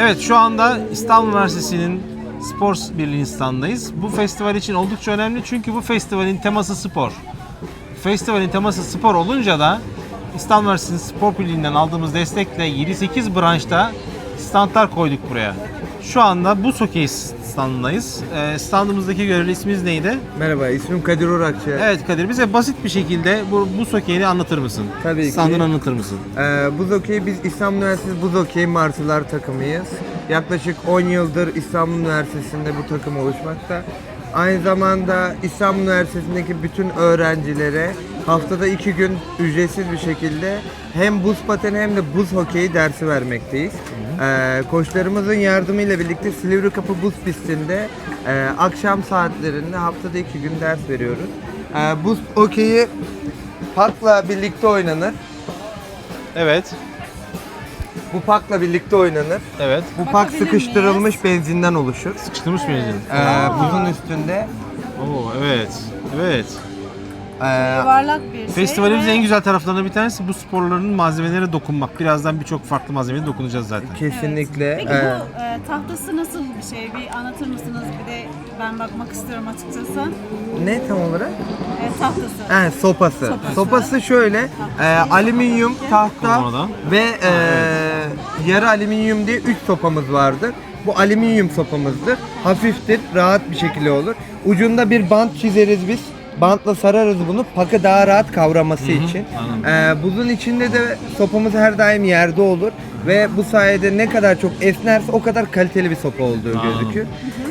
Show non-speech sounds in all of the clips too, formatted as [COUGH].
Evet şu anda İstanbul Üniversitesi'nin spor birliği standındayız. Bu festival için oldukça önemli çünkü bu festivalin teması spor. Festivalin teması spor olunca da İstanbul Üniversitesi Spor Birliği'nden aldığımız destekle 7-8 branşta standlar koyduk buraya. Şu anda buz hokey standındayız. Ee, standımızdaki görevli isminiz neydi? Merhaba, ismim Kadir Orakçı. Evet Kadir bize basit bir şekilde bu buz hokeyini anlatır mısın? Tabii ki. Standını anlatır mısın? Ee, buz Okey, biz İstanbul Üniversitesi Buz Okey Martılar takımıyız. Yaklaşık 10 yıldır İstanbul Üniversitesi'nde bu takım oluşmakta. Aynı zamanda İstanbul Üniversitesi'ndeki bütün öğrencilere haftada 2 gün ücretsiz bir şekilde hem buz pateni hem de buz hokeyi dersi vermekteyiz. Ee, koçlarımızın yardımıyla birlikte Silivri Kapı Buz Pisti'nde e, akşam saatlerinde haftada 2 gün ders veriyoruz. Ee, buz hokeyi parkla birlikte oynanır. Evet. Bu pakla birlikte oynanır. Evet. Bu pak Bakabilir sıkıştırılmış benzinden oluşur. Sıkıştırmış mıyız? Ee, buzun üstünde. Oo evet. Evet. Ee, Yuvarlak bir şey. Festivalimizin ve en güzel taraflarından bir tanesi bu sporların malzemelere dokunmak. Birazdan birçok farklı malzemeye dokunacağız zaten. kesinlikle. Peki ee, bu e, tahtası nasıl bir şey? Bir anlatır mısınız? Bir de ben bakmak istiyorum açıkçası. ne tam olarak? E, tahtası. He, sopası. Sopası. sopası. şöyle, e, alüminyum, tahta Olmadan. ve e, yarı alüminyum diye 3 sopamız vardır. Bu alüminyum sopamızdır. Hafiftir, rahat bir şekilde olur. Ucunda bir bant çizeriz biz. Bantla sararız bunu pakı daha rahat kavraması için. anladım. Ee, buzun içinde de sopamız her daim yerde olur ve bu sayede ne kadar çok esnerse o kadar kaliteli bir sopa olduğu Anladım. gözükür.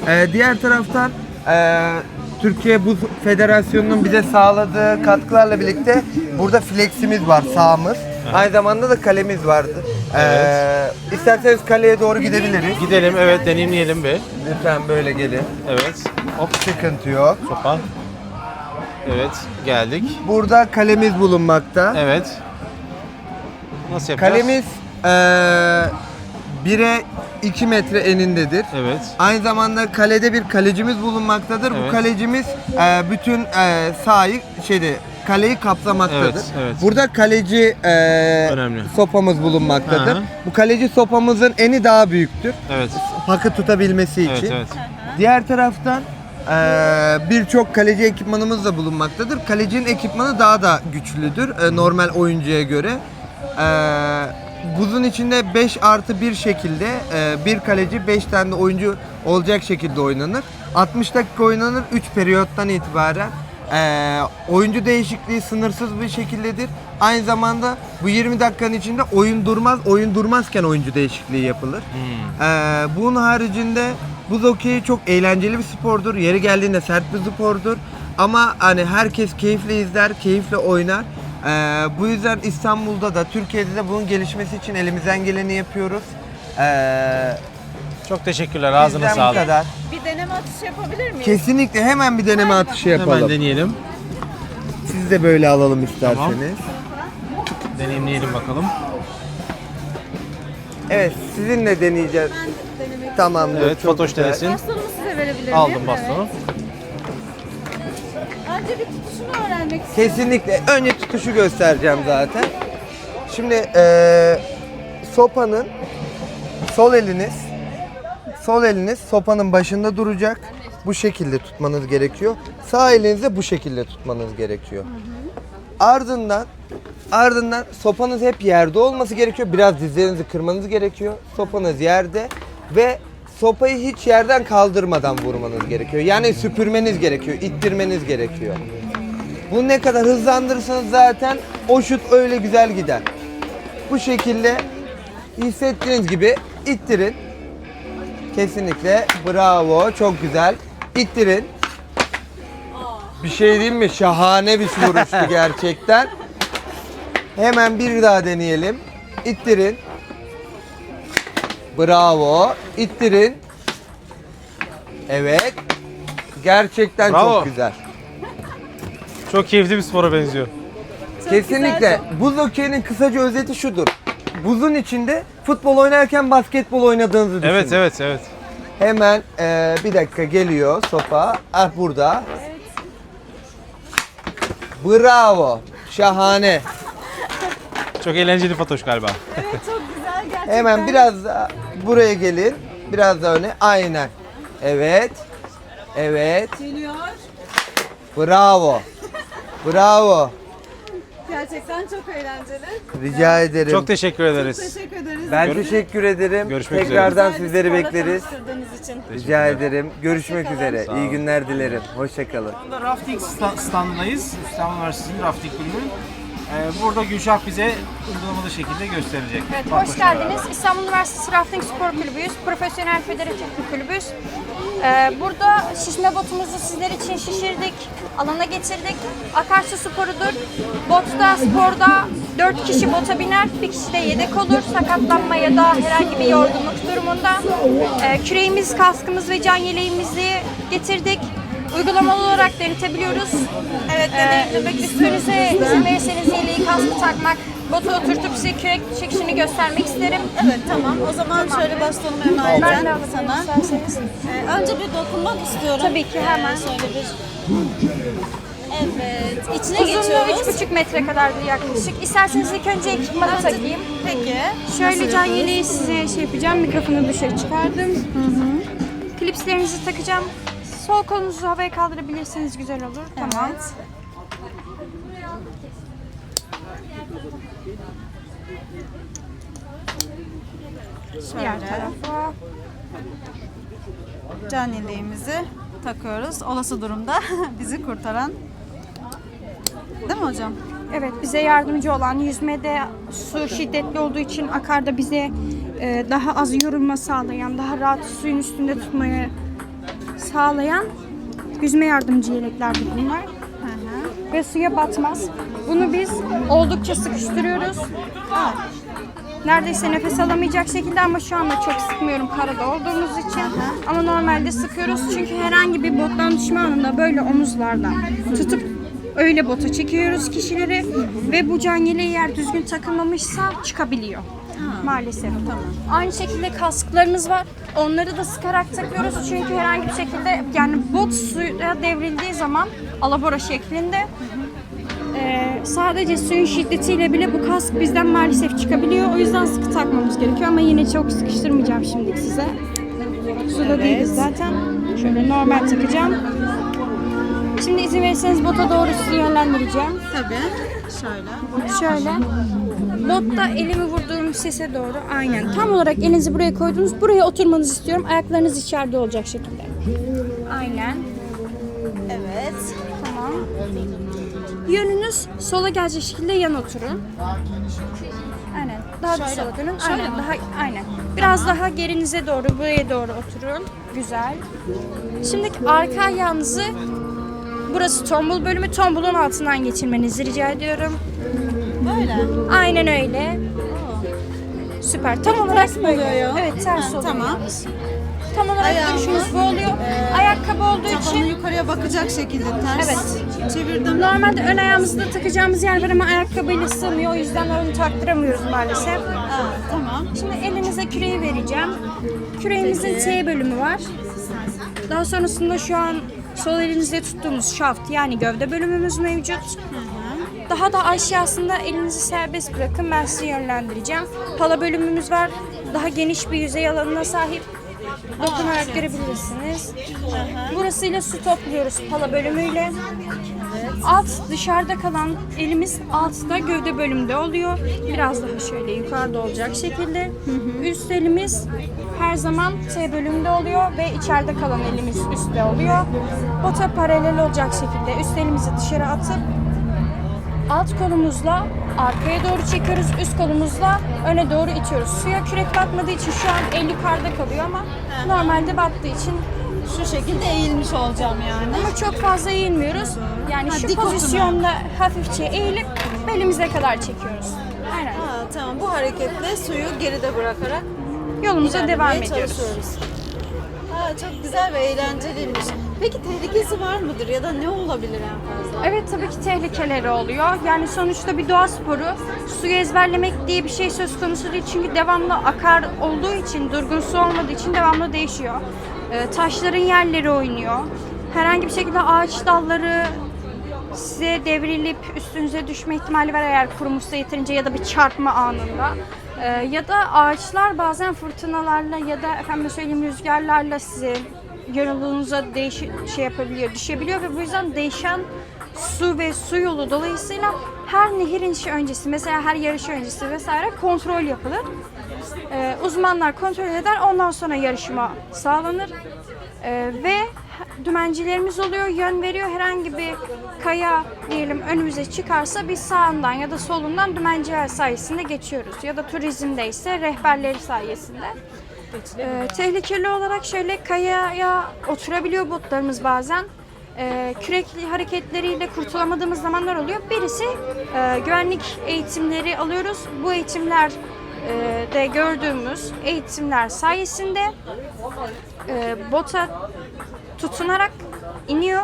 Ee, diğer taraftan e, Türkiye Buz Federasyonu'nun bize sağladığı katkılarla birlikte burada fleximiz var, sağımız. Aynı zamanda da kalemiz vardı. Ee, isterseniz kaleye doğru gidebiliriz. Gidelim evet deneyimleyelim bir. Lütfen böyle gelin. Evet. Hop Sıkıntı yok. sopa. Evet geldik. Burada kalemiz bulunmakta. Evet. Nasıl yapacağız? Kalemiz eee 1'e 2 metre enindedir. Evet. Aynı zamanda kalede bir kalecimiz bulunmaktadır. Evet. Bu kalecimiz eee, bütün eee sahayı şeyde kaleyi kapsamaktadır. Evet, evet. Burada kaleci eee, Önemli. sopamız bulunmaktadır. Hı hı. Bu kaleci sopamızın eni daha büyüktür. Evet. Pakı tutabilmesi Evet için. evet. Diğer taraftan eee, birçok kaleci ekipmanımız da bulunmaktadır. Kalecinin ekipmanı daha da güçlüdür e, normal oyuncuya göre. Eee, buzun içinde 5 artı 1 şekilde e, bir kaleci 5 tane de oyuncu olacak şekilde oynanır. 60 dakika oynanır 3 periyottan itibaren. Eee, oyuncu değişikliği sınırsız bir şekildedir. Aynı zamanda bu 20 dakikanın içinde oyun durmaz. Oyun durmazken oyuncu değişikliği yapılır. Hmm. Ee, bunun haricinde buz hokeyi çok eğlenceli bir spordur. Yeri geldiğinde sert bir spordur. Ama hani herkes keyifle izler, keyifle oynar. Ee, bu yüzden İstanbul'da da Türkiye'de de bunun gelişmesi için elimizden geleni yapıyoruz. Ee, Çok teşekkürler. Ağzına bizden bu sağlık. kadar. Bir deneme atışı yapabilir miyiz? Kesinlikle hemen bir deneme atışı yapalım. Hemen deneyelim. Siz de böyle alalım isterseniz. Deneyimleyelim bakalım. Evet, sizinle deneyeceğiz. Tamamdır. Evet çok Fatoş güzel. denesin. Bastonumu size verebilir miyim? Aldım bastonu. Evet. Önce bir tutuşunu öğrenmek istiyorum. Kesinlikle. Önce tutuşu göstereceğim zaten. Şimdi eee, sopanın sol eliniz sol eliniz sopanın başında duracak. Bu şekilde tutmanız gerekiyor. Sağ elinizle bu şekilde tutmanız gerekiyor. Ardından ardından sopanız hep yerde olması gerekiyor. Biraz dizlerinizi kırmanız gerekiyor. Sopanız yerde ve sopayı hiç yerden kaldırmadan vurmanız gerekiyor. Yani süpürmeniz gerekiyor, ittirmeniz gerekiyor. Bu ne kadar hızlandırırsanız zaten o şut öyle güzel gider. Bu şekilde hissettiğiniz gibi ittirin. Kesinlikle bravo çok güzel. İttirin. Bir şey diyeyim mi? Şahane bir vuruştu [LAUGHS] gerçekten. Hemen bir daha deneyelim. İttirin. Bravo. İttirin. Evet. Gerçekten Bravo. çok güzel. Çok keyifli bir spora benziyor. Kesinlikle. Buz okeyinin kısaca özeti şudur. Buzun içinde futbol oynarken basketbol oynadığınızı düşünün. Evet evet evet. Hemen eee, bir dakika geliyor sopa. Ah burada. Bravo. Şahane. Çok eğlenceli Fatoş galiba. Evet çok güzel gerçekten. Hemen biraz daha buraya gelin. Biraz da öne. Aynen. Evet. Evet. Geliyor. Bravo. Bravo. Gerçekten çok eğlenceli. Rica ederim. Çok teşekkür ederiz. Teşekkür ederiz. ben Görüş- teşekkür ederim. Görüşmek üzere. Tekrardan Güzel bir sizleri sporla bekleriz. tanıştırdığınız için. Rica ederim. Görüşmek üzere. Sağ İyi günler dilerim. Hoşçakalın. Şu anda rafting sta- standındayız. İstanbul Üniversitesi'nin rafting kulübü. Ee, burada Gülşah bize uygulamalı şekilde gösterecek. Evet, hoş geldiniz. İstanbul Üniversitesi Rafting Spor Kulübüyüz. Profesyonel federatif bir kulübüyüz. Ee, burada şişme botumuzu sizler için şişirdik, alana getirdik. Akarsu sporudur. Botta, sporda 4 kişi bota biner, bir kişi de yedek olur. Sakatlanma ya da herhangi bir yorgunluk durumunda. Ee, küreğimiz, kaskımız ve can yeleğimizi getirdik. Uygulamalı olarak denetebiliyoruz. Evet, Ee, deneyimlemek üstünüze izin verirseniz yeleği kaskı takmak, botu oturtup size kürek çekişini göstermek isterim. Evet tamam. O zaman şöyle başlayalım Ben de emaneten alırım sana. isterseniz. Ee, önce bir dokunmak istiyorum. Tabii ki, hemen. Ee, şöyle bir... Evet. İçine Uzunluğu geçiyoruz. 3,5 metre kadardır yaklaşık. İsterseniz ilk önce ekipmanı takayım. Peki. Şöyle can yeleği size şey yapacağım. Mikrofonu dışarı çıkardım. Klipslerinizi takacağım. Sol kolunuzu havaya kaldırabilirseniz güzel olur. Tamam. Evet. Diğer Şöyle. tarafa. Can yeleğimizi takıyoruz. Olası durumda [LAUGHS] bizi kurtaran. Değil mi hocam? Evet bize yardımcı olan yüzmede su şiddetli olduğu için akarda bize e, daha az yorulma sağlayan, daha rahat suyun üstünde tutmayı sağlayan yüzme yardımcı yeleklerdir bunlar. Ve suya batmaz. Bunu biz oldukça sıkıştırıyoruz. Neredeyse nefes alamayacak şekilde ama şu anda çok sıkmıyorum karada olduğumuz için. Ama normalde sıkıyoruz çünkü herhangi bir bottan düşme anında böyle omuzlardan tutup öyle bota çekiyoruz kişileri ve bu can yeleği eğer düzgün takılmamışsa çıkabiliyor. Maalesef. Aynı şekilde kasklarımız var. Onları da sıkarak takıyoruz çünkü herhangi bir şekilde yani bot suya devrildiği zaman alabora şeklinde ee, sadece suyun şiddetiyle bile bu kask bizden maalesef çıkabiliyor. O yüzden sıkı takmamız gerekiyor ama yine çok sıkıştırmayacağım şimdi size. Suda değiliz zaten. Şöyle normal takacağım. Şimdi izin verirseniz bota doğru sizi yönlendireceğim. Tabii. Şöyle. Şöyle. Botta elimi vurduğum sese doğru aynen. Tam olarak elinizi buraya koydunuz. Buraya oturmanızı istiyorum. Ayaklarınız içeride olacak şekilde. Aynen. Evet. Tamam. Yönünüz sola gelecek şekilde yan oturun. Aynen. Daha da sola dönün. Şöyle Aynen. mi? Daha aynen. Biraz daha gerinize doğru, buraya doğru oturun. Güzel. Şimdi arka ayağınızı burası tombul bölümü tombulun altından geçirmenizi rica ediyorum. Böyle. Aynen öyle. Süper. Tam olarak böyle. oluyor ya? Evet, ters Ha, oluyor. tamam. Tam olarak Ayağımı, bu oluyor. e, Ayakkabı olduğu Kafanı için yukarıya bakacak şekilde ters Evet. çevirdim. Normalde ön ayağımızda takacağımız yer var ama ayakkabıyla sığmıyor. O yüzden onu taktıramıyoruz maalesef. Ha, tamam. Şimdi elinize küreği vereceğim. Küreğimizin T bölümü var. Daha sonrasında şu an sol elinizde tuttuğumuz şaft yani gövde bölümümüz mevcut. Daha da aşağısında elinizi serbest bırakın ben sizi yönlendireceğim. Pala bölümümüz var. Daha geniş bir yüzey alanına sahip. Dokunarak görebilirsiniz. Burasıyla su topluyoruz pala bölümüyle. Alt dışarıda kalan elimiz altta gövde bölümünde oluyor. Biraz daha şöyle yukarıda olacak şekilde. Üst elimiz her zaman T bölümünde oluyor ve içeride kalan elimiz üstte oluyor. Bota paralel olacak şekilde üst elimizi dışarı atıp alt kolumuzla arkaya doğru çekiyoruz, üst kolumuzla öne doğru itiyoruz. Suya kürek batmadığı için şu an el yukarıda kalıyor ama normalde battığı için Şu şekilde eğilmiş olacağım yani. ama çok fazla eğilmiyoruz. Yani Ha, şu pozisyonda hafifçe eğilip belimize kadar çekiyoruz. Aynen. Ha, tamam bu hareketle suyu geride bırakarak Yolumuza devam ediyoruz. Çok güzel ve eğlenceliymiş. Peki tehlikesi var mıdır ya da ne olabilir en fazla? Evet tabii ki tehlikeleri oluyor. Yani sonuçta bir doğa sporu. Suyu ezberlemek diye bir şey söz konusu değil. Çünkü devamlı akar olduğu için, durgun su olmadığı için devamlı değişiyor. Ee, taşların yerleri oynuyor. Herhangi bir şekilde ağaç dalları size devrilip üstünüze düşme ihtimali var eğer kurumuşsa yeterince ya da bir çarpma anında. Ee, ya da ağaçlar bazen fırtınalarla ya da efendim söyleyeyim rüzgarlarla size yolumuza değiş şey yapabiliyor, düşebiliyor ve bu yüzden değişen su ve su yolu dolayısıyla her nehirin işi öncesi mesela her yarış öncesi vesaire kontrol yapılır. Ee, uzmanlar kontrol eder ondan sonra yarışma sağlanır. Ee, ve dümencilerimiz oluyor, yön veriyor. Herhangi bir kaya diyelim önümüze çıkarsa biz sağından ya da solundan dümenciler sayesinde geçiyoruz. Ya da turizmde ise rehberleri sayesinde. Ee, tehlikeli olarak şöyle kayaya oturabiliyor botlarımız bazen. Ee, kürekli hareketleriyle kurtulamadığımız zamanlar oluyor. Birisi e, güvenlik eğitimleri alıyoruz. Bu eğitimler e, de gördüğümüz eğitimler sayesinde e, bota tutunarak iniyor.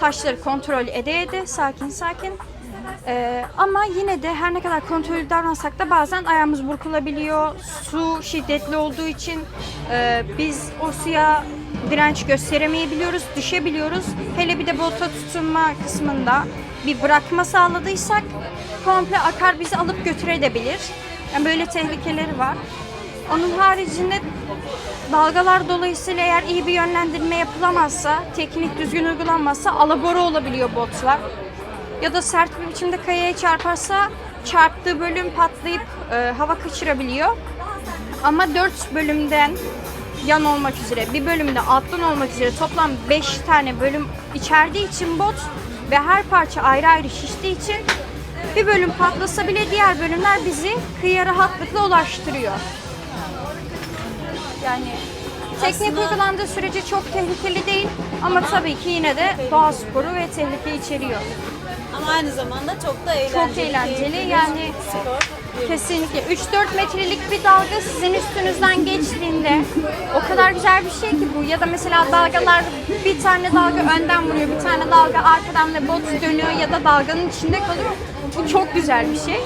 Taşları kontrol ede ede sakin sakin. E, ama yine de her ne kadar kontrollü davransak da bazen ayağımız burkulabiliyor. Su şiddetli olduğu için e, biz o suya direnç gösteremeyebiliyoruz, düşebiliyoruz. Hele bir de bota tutunma kısmında bir bırakma sağladıysak komple akar bizi alıp götürebilir. Yani böyle tehlikeleri var. Onun haricinde dalgalar dolayısıyla eğer iyi bir yönlendirme yapılamazsa, teknik düzgün uygulanmazsa alabora olabiliyor botlar. Ya da sert bir biçimde kayaya çarparsa çarptığı bölüm patlayıp e, hava kaçırabiliyor. Ama 4 bölümden yan olmak üzere, bir bölümde alttan olmak üzere toplam 5 tane bölüm içerdiği için bot ve her parça ayrı ayrı şiştiği için bir bölüm patlasa bile diğer bölümler bizi kıyıya rahatlıkla ulaştırıyor. Yani teknik Aslında- uygulandığı sürece çok tehlikeli değil ama tabii ki yine de doğa sporu ve tehlike içeriyor. Ama aynı zamanda çok da eğlenceli. Çok eğlenceli keyifli yani spor. kesinlikle 3-4 metrelik bir dalga sizin üstünüzden geçtiğinde o kadar güzel bir şey ki bu ya da mesela dalgalar bir tane dalga önden vuruyor bir tane dalga arkadan ve bot dönüyor ya da dalganın içinde kalıyor. Bu çok güzel bir şey.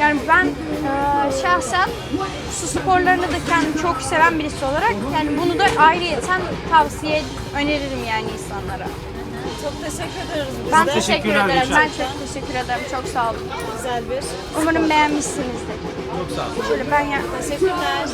Yani ben eee, şahsen su sporlarını da kendim çok seven birisi olarak yani bunu da ayrıyeten tavsiye öneririm yani insanlara. Çok teşekkür ederiz biz Ben de. teşekkür Teşekkürler ederim. Ben çok teşekkür ederim. Çok sağ olun. Güzel bir. Umarım beğenmişsinizdir. Çok sağ olun. Şöyle ben yaklaşayım. Teşekkürler.